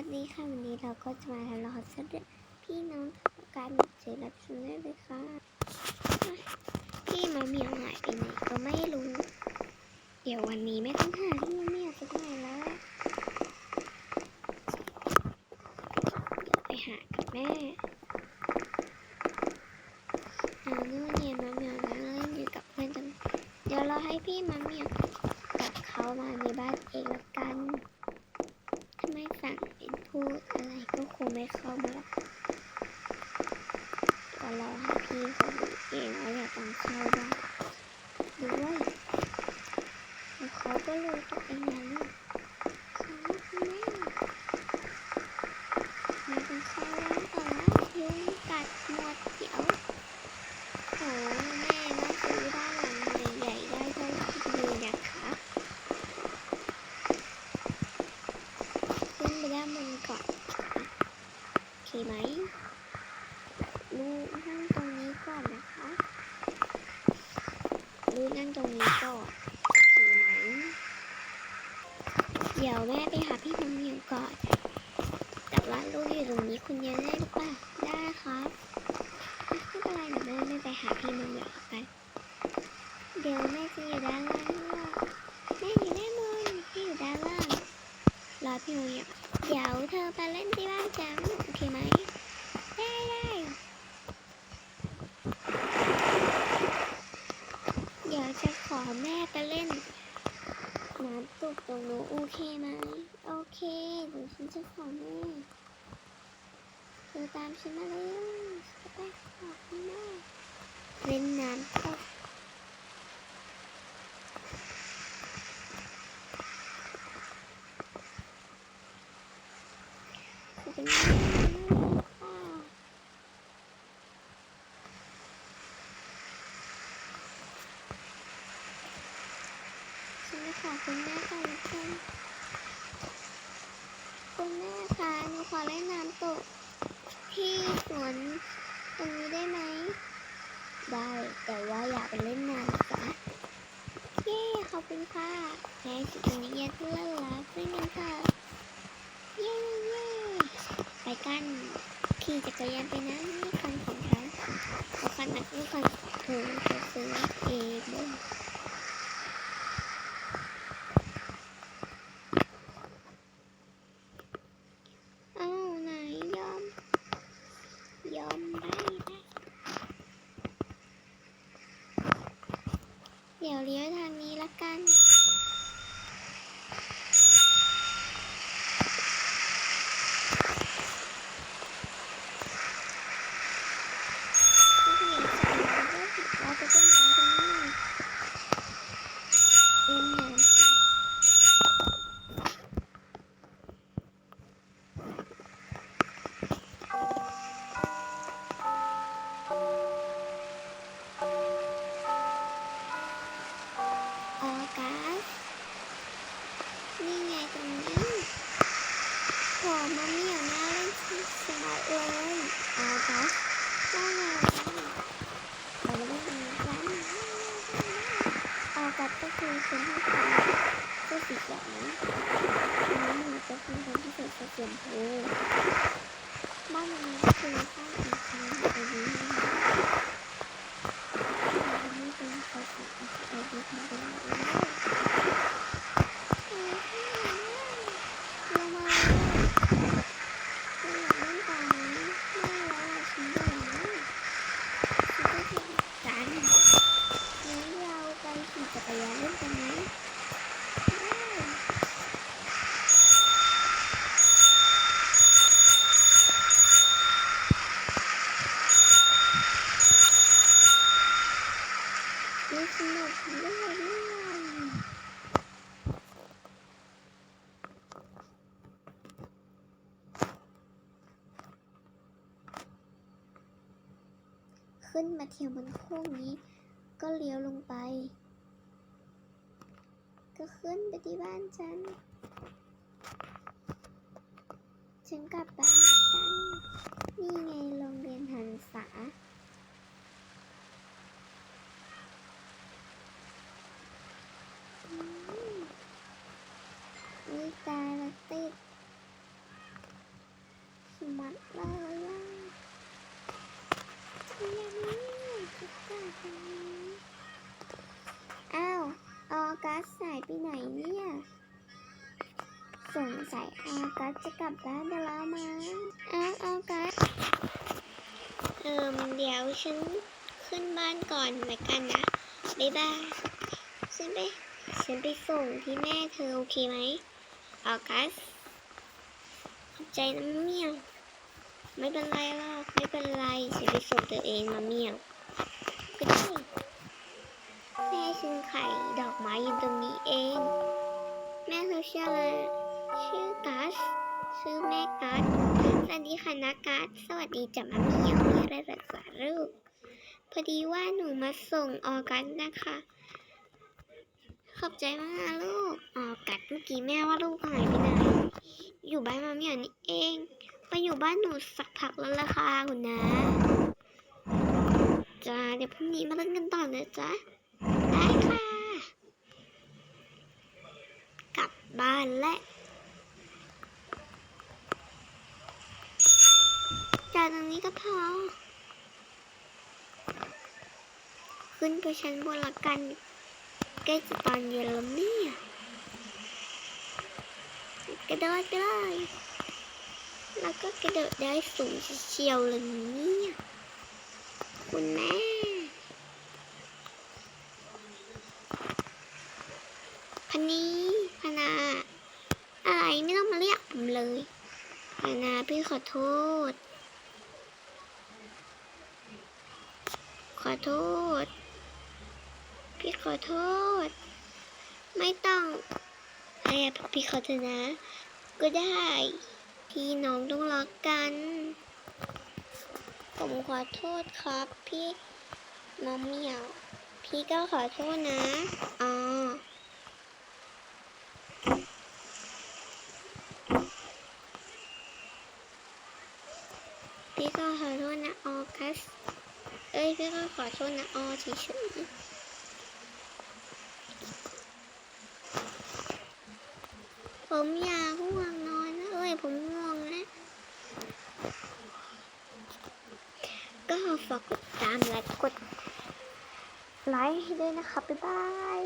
วัสดีค่ะ วันนี้เราก็จะมาทำละครสัตว์เรื่องพี่น้องการเจอรับชมได้เลยค่ะ พี่มาเมียวหายไปไหนก็ไม่รู้ เดี๋ยววันนี้ไม่ต้องหาพี่มาเมียวสักหน่อยแล้ว เดี๋ยวไปหากับแม่เอานู่นเนี่ยมาเมียวนั่งเล่นอยู่กับเพื่อนจังเดี๋ยวเราให้พี่มาเมียวกลับเขามาในบ้านเองละกัน ถ้าไม่สั่งเป็นพูดอะไรก็ คงไม่เข้ามาหรอกก็รอให้พี่เขาดูเองว่าอยากต้องเข้าบ้างด้วยแล้วเขาก็รู้ตัวเองนะลูกเขาคุณแม่มาเป็นเข้าบ้านต่อแล้วยุงกัดหมดเดี๋ยวโหแม่มาซื้อบ้านหลังใหญ่ๆได้เท่าที่ดูนะคะ ขึ้นไปด้านบนก่อน โอเคไหมลูกนั่งตรงนี้ก่อนนะคะลูกนั่งตรงนี้ก่อนโอเคไหมเดี๋ยวแม่ไปหาพี่น้องเหมียวก่อน แต่ว่าลูกอยู่ตรงนี้คุณยังได้หรือเปล่าได้ครับไม่เป็นไรเดี๋ยวแม่ไม่ไปหาพี่น้องเหมียวกันเดี๋ยวแม่จะอยู่ด้านล่างแม่อยู่ด้านบนพี่อยู่ด้านล่างรอพี่โมเยเดี๋ยวเธอไปเล่นที่บ้านจัง เคไหมได้ได้เดี๋ยวจะขอแม่ไปเล่นน้ำตกตรงนู้นโอเคไหมโอเคเดี๋ยวฉันจะขอแม่เธอตามฉันมาเลยจะไปขอคุณแม่เล่นน้ำตก คือเป็นยังไงค่ะ ฉันจะขอคุณแม่ก่อนละกันคุณแม่คะหนูขอเล่นน้ำตกที่สวนตรงนี้ได้ไหม ได้แต่ว่าอยากไปเล่นน้ำจ้ะเย้ขอบคุณค่ะแม่สิตรงนี้เย็นเพื่อนรักด้วยกันค่ะเย้เย้ไปกันขี่จักรยานไปนะนี่คันของฉันเอาคันนั้นนี่คันเธอจะซื้อเองด้วยเอ้าไหนยอม ยอมได้ได้ เดี๋ยวเลี้ยวทางนี้ละกัน ผู้หญิงสาวเราก็เราจะต้องน้ำตรงนี้เอ็นน้ำสิออกัสนี่ไงตรงนี้โหมาเหมียวน่าเล่นที่สุดเลยออกัสว่าไงเราไม่ได้เป็นกันออกัสก็คือคนที่ทำเสื้อสีเขียวนะน้องหนูก็คือคนที่ใส่ เสื้อสีชมพูบ้านหลังนี้ก็คือสร้างอีกครั้งไอวีอันนี้เป็นภาษาไอวีทำเป็นอะไรเรามาเราอยากเล่นต่อไหมไม่แล้วอะฉันเบื่อแล้วฉันก็จะกันงั้นเราไปขี่จักรยานเล่นกันไหมได้นี่สนุกด้วยด้วย ขึ้นมาเที่ยวบนโค้งนี้ ก็เลี้ยวลงไป ก็ขึ้นไปที่บ้านฉัน ฉันกลับบ้านกัน นี่ไงโรงเรียนหันษาอืมนี่ตาลติดมัดเลยอะ อา้าว ออกัสสายไปไหนเนี่ย สงสัยออกัสจะกลับบ้านไปแล้วมั้งอ้าวออกัสเอิมเดี๋ยวฉันขึ้นบ้านก่อนแล้วกันนะ บ๊ายบาย ฉันไป ฉันไปส่งที่แม่เธอโอเคไหม ออกัส ขอบใจนะเมี่ยวไม่เป็นไรหรอก ไม่เป็นไร ฉันไปส่งตัวเองมาเมี่ยว ก็ได้ แม่ฉันไข่ดอกไม้อยู่ตรงนี้เอง แม่เธอชื่ออะไรชื่อกัสชื่อแม่กัสสวัสดีค่ะนะกัสสวัสดีจ้ะมาเมี่ยวมีอะไรรักษาลูกพอดีว่าหนูมาส่งออกัสนะคะ ขอบใจมากนะลูกออกัสเมื่อกี้แม่ว่าลูกหายไปไหนอยู่บ้านมามี่ยวนี่เองมาอยู่บ้านหนูสักพักแล้วล่ะค่ะคุณนะจ้าเดี๋ยวพรุ่งนี้มาเล่นกันต่อนะจ๊ะ ได้ค่ะ กลั บ้านและจากตรงนี้ก็พอ ขึ้นไปชั้นบนละกันใกล้จะตอนเย็นแล้วเนี่ยกระโดดไปเลยแล้วก็กระโดดได้สูงเชียวเลยเนี่ยคุณแม่พันนี้พนาอะไรไม่ต้องมาเรียกผมเลย พนาพี่ขอโทษ ขอโทษ พี่ขอโทษ ไม่ต้องอะไรพี่ขอโทษนะ ก็ได้ พี่น้องต้องรักกัน ผมขอโทษครับ พี่น้องเหมียว พี่ก็ขอโทษนะ อ๋อ พี่ก็ขอโทษนะออกัส เอ้ยพี่ก็ขอโทษนะออเฉยๆผมอยากง่วงนอนแล้วเอ้ยผมง่วงแล้วก็ฝากกดตามและกดไลค์ให้ด้วยนะครับบ๊ายบาย